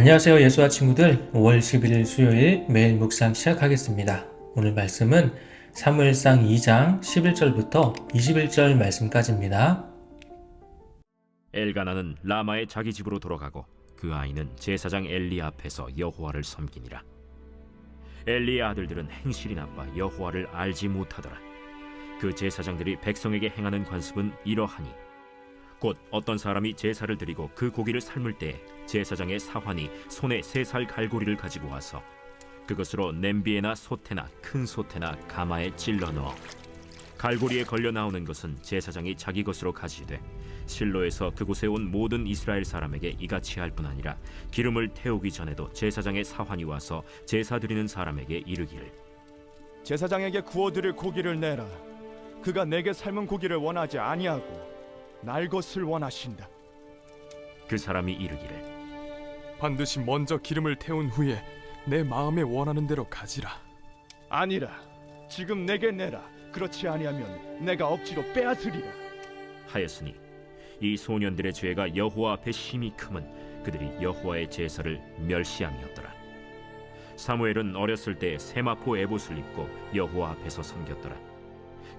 안녕하세요. 예수와 친구들. 5월 11일 수요일 매일 묵상 시작하겠습니다. 오늘 말씀은 사무엘상 2장 11절부터 21절 말씀까지입니다. 엘가나는 라마의 자기 집으로 돌아가고 그 아이는 제사장 엘리 앞에서 여호와를 섬기니라. 엘리의 아들들은 행실이 나빠 여호와를 알지 못하더라. 그 제사장들이 백성에게 행하는 관습은 이러하니 곧 어떤 사람이 제사를 드리고 그 고기를 삶을 때 제사장의 사환이 손에 세 살 갈고리를 가지고 와서 그것으로 냄비에나 솥에나 큰 솥에나 가마에 찔러 넣어 갈고리에 걸려 나오는 것은 제사장이 자기 것으로 가지되 실로에서 그곳에 온 모든 이스라엘 사람에게 이같이 할 뿐 아니라 기름을 태우기 전에도 제사장의 사환이 와서 제사 드리는 사람에게 이르기를 제사장에게 구워 드릴 고기를 내라. 그가 내게 삶은 고기를 원하지 아니하고 날 것을 원하신다. 그 사람이 이르기를 반드시 먼저 기름을 태운 후에 내 마음에 원하는 대로 가지라. 아니라 지금 내게 내라. 그렇지 아니하면 내가 억지로 빼앗으리라. 하였으니 이 소년들의 죄가 여호와 앞에 심히 크면 그들이 여호와의 제사를 멸시함이었더라. 사무엘은 어렸을 때 세마포 에봇을 입고 여호와 앞에서 섬겼더라.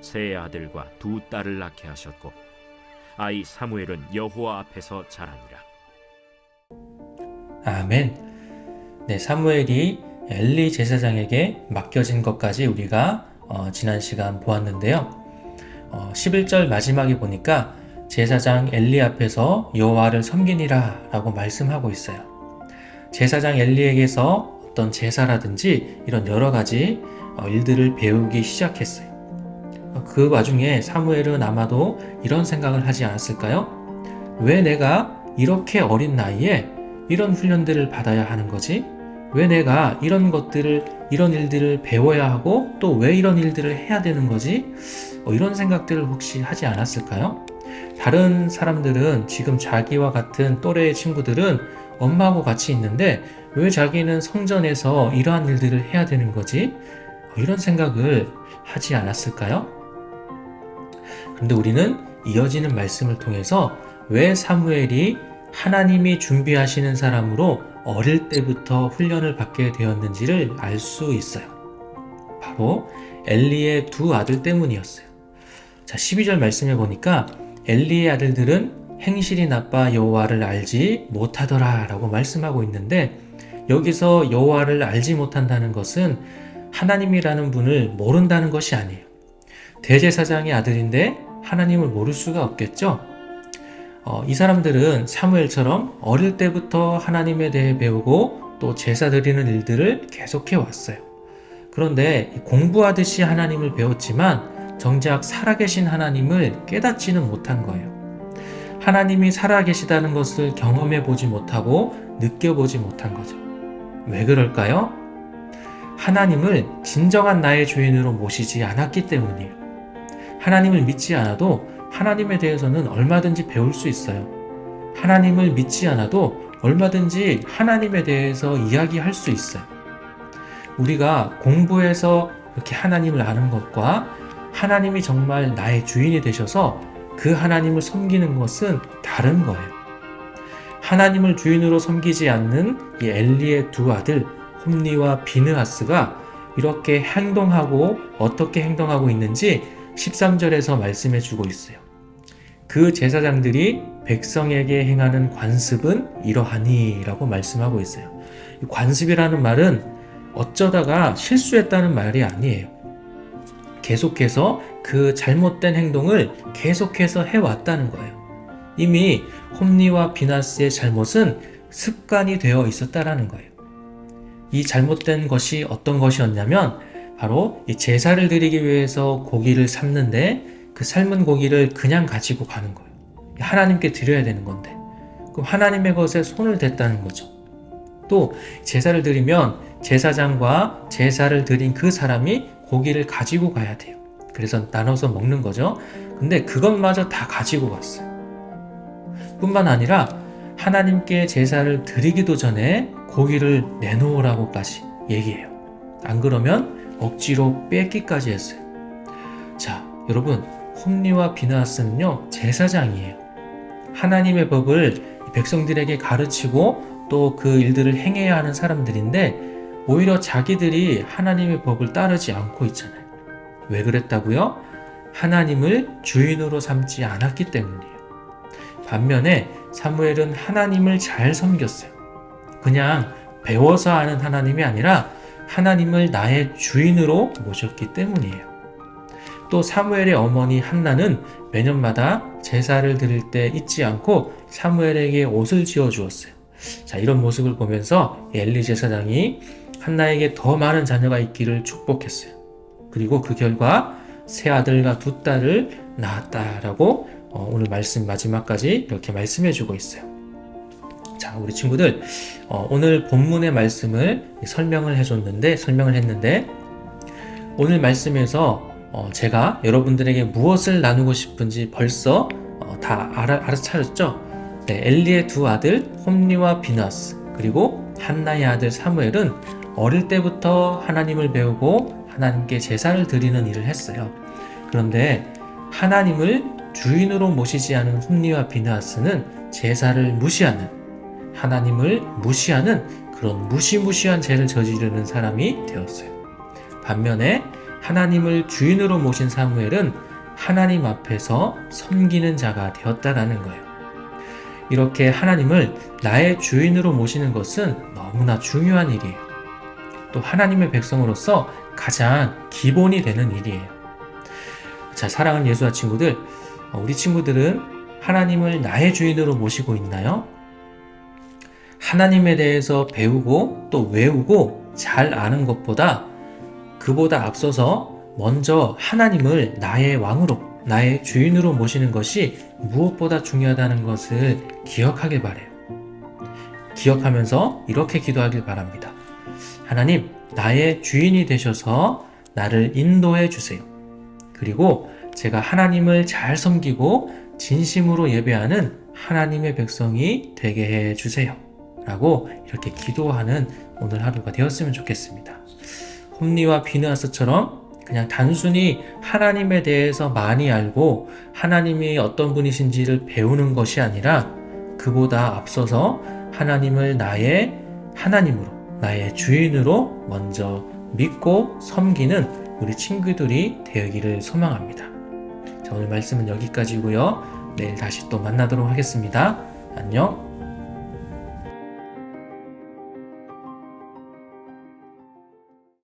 세 아들과 두 딸을 낳게 하셨고 아이 사무엘은 여호와 앞에서 자라니라 아멘. 네, 사무엘이 엘리 제사장에게 맡겨진 것까지 우리가 어, 지난 시간 보았는데요. 어, 11절 마지막에 보니까 제사장 엘리 앞에서 여호와를 섬기니라 라고 말씀하고 있어요. 제사장 엘리에게서 어떤 제사라든지 이런 여러 가지 어, 일들을 배우기 시작했어요. 어, 그 와중에 사무엘은 아마도 이런 생각을 하지 않았을까요? 왜 내가 이렇게 어린 나이에 이런 훈련들을 받아야 하는 거지? 왜 내가 이런 것들을, 이런 일들을 배워야 하고 또 왜 이런 일들을 해야 되는 거지? 어, 이런 생각들을 혹시 하지 않았을까요? 다른 사람들은 지금 자기와 같은 또래의 친구들은 엄마하고 같이 있는데 왜 자기는 성전에서 이러한 일들을 해야 되는 거지? 어, 이런 생각을 하지 않았을까요? 그런데 우리는 이어지는 말씀을 통해서 왜 사무엘이 하나님이 준비하시는 사람으로 어릴 때부터 훈련을 받게 되었는지를 알 수 있어요. 바로 엘리의 두 아들 때문이었어요. 자, 12절 말씀해 보니까 엘리의 아들들은 행실이 나빠 여호와를 알지 못하더라라고 말씀하고 있는데 여기서 여호와를 알지 못한다는 것은 하나님이라는 분을 모른다는 것이 아니에요. 대제사장의 아들인데 하나님을 모를 수가 없겠죠. 어, 이 사람들은 사무엘처럼 어릴 때부터 하나님에 대해 배우고 또 제사 드리는 일들을 계속해 왔어요. 그런데 공부하듯이 하나님을 배웠지만 정작 살아계신 하나님을 깨닫지는 못한 거예요. 하나님이 살아계시다는 것을 경험해 보지 못하고 느껴보지 못한 거죠. 왜 그럴까요? 하나님을 진정한 나의 주인으로 모시지 않았기 때문이에요. 하나님을 믿지 않아도 하나님에 대해서는 얼마든지 배울 수 있어요. 하나님을 믿지 않아도 얼마든지 하나님에 대해서 이야기할 수 있어요. 우리가 공부해서 이렇게 하나님을 아는 것과 하나님이 정말 나의 주인이 되셔서 그 하나님을 섬기는 것은 다른 거예요. 하나님을 주인으로 섬기지 않는 이 엘리의 두 아들 홈니와 비느하스가 이렇게 행동하고 어떻게 행동하고 있는지 13절에서 말씀해 주고 있어요. 그 제사장들이 백성에게 행하는 관습은 이러하니라고 말씀하고 있어요. 관습이라는 말은 어쩌다가 실수했다는 말이 아니에요. 계속해서 그 잘못된 행동을 계속해서 해왔다는 거예요. 이미 홈니와 비나스의 잘못은 습관이 되어 있었다라는 거예요. 이 잘못된 것이 어떤 것이었냐면 바로 이 제사를 드리기 위해서 고기를 삶는데 그 삶은 고기를 그냥 가지고 가는 거예요. 하나님께 드려야 되는 건데. 그럼 하나님의 것에 손을 댔다는 거죠. 또 제사를 드리면 제사장과 제사를 드린 그 사람이 고기를 가지고 가야 돼요. 그래서 나눠서 먹는 거죠. 근데 그것마저 다 가지고 갔어요. 뿐만 아니라 하나님께 제사를 드리기도 전에 고기를 내놓으라고까지 얘기해요. 안 그러면 억지로 뺏기까지 했어요. 자, 여러분, 홈리와 비나스는요, 제사장이에요. 하나님의 법을 백성들에게 가르치고 또 그 일들을 행해야 하는 사람들인데 오히려 자기들이 하나님의 법을 따르지 않고 있잖아요. 왜 그랬다고요? 하나님을 주인으로 삼지 않았기 때문이에요. 반면에 사무엘은 하나님을 잘 섬겼어요. 그냥 배워서 아는 하나님이 아니라 하나님을 나의 주인으로 모셨기 때문이에요. 또 사무엘의 어머니 한나는 매년마다 제사를 드릴 때 잊지 않고 사무엘에게 옷을 지어 주었어요. 자, 이런 모습을 보면서 엘리 제사장이 한나에게 더 많은 자녀가 있기를 축복했어요. 그리고 그 결과 세 아들과 두 딸을 낳았다라고 어, 오늘 말씀 마지막까지 이렇게 말씀해 주고 있어요. 자, 우리 친구들, 어, 오늘 본문의 말씀을 설명을 해줬는데, 설명을 했는데, 오늘 말씀에서 어, 제가 여러분들에게 무엇을 나누고 싶은지 벌써 어, 다 알아, 알아차렸죠? 네, 엘리의 두 아들 홈리와 비나스 그리고 한나의 아들 사무엘은 어릴 때부터 하나님을 배우고 하나님께 제사를 드리는 일을 했어요. 그런데 하나님을 주인으로 모시지 않은 홈리와 비나스는 제사를 무시하는 하나님을 무시하는 그런 무시무시한 죄를 저지르는 사람이 되었어요. 반면에 하나님을 주인으로 모신 사무엘은 하나님 앞에서 섬기는 자가 되었다라는 거예요. 이렇게 하나님을 나의 주인으로 모시는 것은 너무나 중요한 일이에요. 또 하나님의 백성으로서 가장 기본이 되는 일이에요. 자, 사랑하는 예수와 친구들, 어, 우리 친구들은 하나님을 나의 주인으로 모시고 있나요? 하나님에 대해서 배우고 또 외우고 잘 아는 것보다 그보다 앞서서 먼저 하나님을 나의 왕으로, 나의 주인으로 모시는 것이 무엇보다 중요하다는 것을 기억하길 바래요. 기억하면서 이렇게 기도하길 바랍니다. 하나님, 나의 주인이 되셔서 나를 인도해 주세요. 그리고 제가 하나님을 잘 섬기고 진심으로 예배하는 하나님의 백성이 되게 해 주세요. 라고 이렇게 기도하는 오늘 하루가 되었으면 좋겠습니다. 홈리와 비느하스처럼 그냥 단순히 하나님에 대해서 많이 알고 하나님이 어떤 분이신지를 배우는 것이 아니라 그보다 앞서서 하나님을 나의 하나님으로, 나의 주인으로 먼저 믿고 섬기는 우리 친구들이 되기를 소망합니다. 자, 오늘 말씀은 여기까지고요. 내일 다시 또 만나도록 하겠습니다. 안녕.